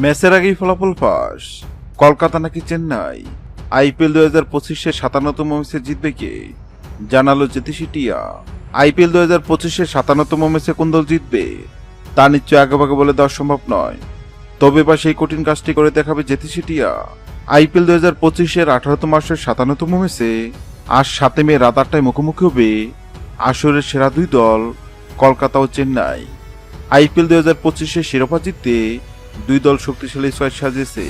ম্যাচের আগেই ফলাফল ফাঁস। কলকাতা নাকি চেন্নাই? আইপিএল দু হাজার পঁচিশে সাতান্নতম ম্যাচে জিতবে কে? জানালো জ্যোতিষী টিয়া। আইপিএল দু হাজার পঁচিশে সাতান্নতম ম্যাচে কোন দল জিতবে? তা নিশ্চয় আগেভাগে বলে দেওয়া সম্ভব নয়। তবে বা সেই কঠিন কাজটি করে দেখাবে জ্যোতিষী টিয়া। আইপিএল দু হাজার পঁচিশের আঠারোতম মাসের সাতান্নতম ম্যাচে আজ সাতে মে রাত আটটায় মুখোমুখি হবে আসরের সেরা দুই দল কলকাতা ও চেন্নাই। আইপিএল দু হাজার পঁচিশে শিরোপা জিততে দুই দল শক্তিশালী ছয় সাজিয়েছে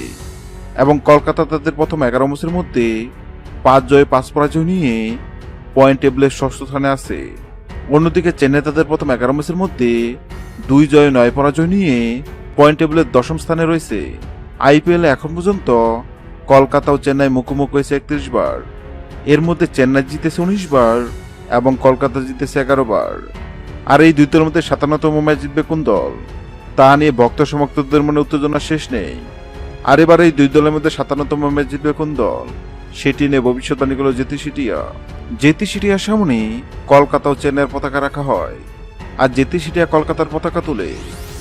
এবং কলকাতা তাদের প্রথম এগারো ম্যাচের মধ্যে পাঁচ জয় পাঁচ পরাজয় নিয়ে পয়েন্ট টেবিলের ষষ্ঠ স্থানে আছে। অন্যদিকে চেন্নাই তাদের প্রথম এগারো ম্যাচের মধ্যে দুই জয় নয় পরাজয় নিয়ে পয়েন্ট টেবিলের দশম স্থানে রয়েছে। আইপিএল এখন পর্যন্ত কলকাতা ও চেন্নাই মুখোমুখি হয়েছে একত্রিশ বার। এর মধ্যে চেন্নাই জিতেছে উনিশ বার এবং কলকাতা জিতেছে এগারো বার। আর এই দুই দলের মধ্যে সাতান্নতম ম্যাচ জিতবে কোন দল? তা নিয়ে ভক্ত সমর্থকদের মনে উত্তেজনা শেষ নেই। আর এবার এই দুই দলের মধ্যে সাতান্নতম ম্যাচ জিতবে কোন দল? সেটি নিয়ে ভবিষ্যৎবাণীগুলো জেতি সিটিয়া। জেতি সিটিয়ার সামনে কলকাতা ও চেন্নাইয়ের পতাকা রাখা হয়। আর জেতি সিটিয়া কলকাতার পতাকা তুলে।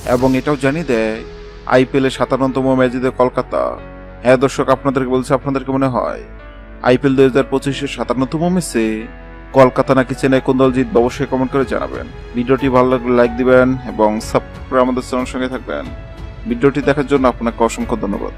এবং এটাও জানিয়ে দেয়, আইপিএল সাতান্নতম ম্যাচ জিতে কলকাতা। হ্যাঁ দর্শক, আপনাদেরকে বলছে, আপনাদেরকে মনে হয়, আইপিএল দুই হাজার পঁচিশের সাতান্নতম ম্যাচে কলকাতা নাকি চেন্নাই কোন দল জিতবে, অবশ্যই কমেন্ট করে জানাবেন। ভিডিওটি ভালো লাগলে লাইক দিবেন এবং সাবস্ক্রাইব করে আমাদের চ্যানেল সঙ্গে থাকবেন। ভিডিওটি দেখার জন্য আপনাকে অসংখ্য ধন্যবাদ।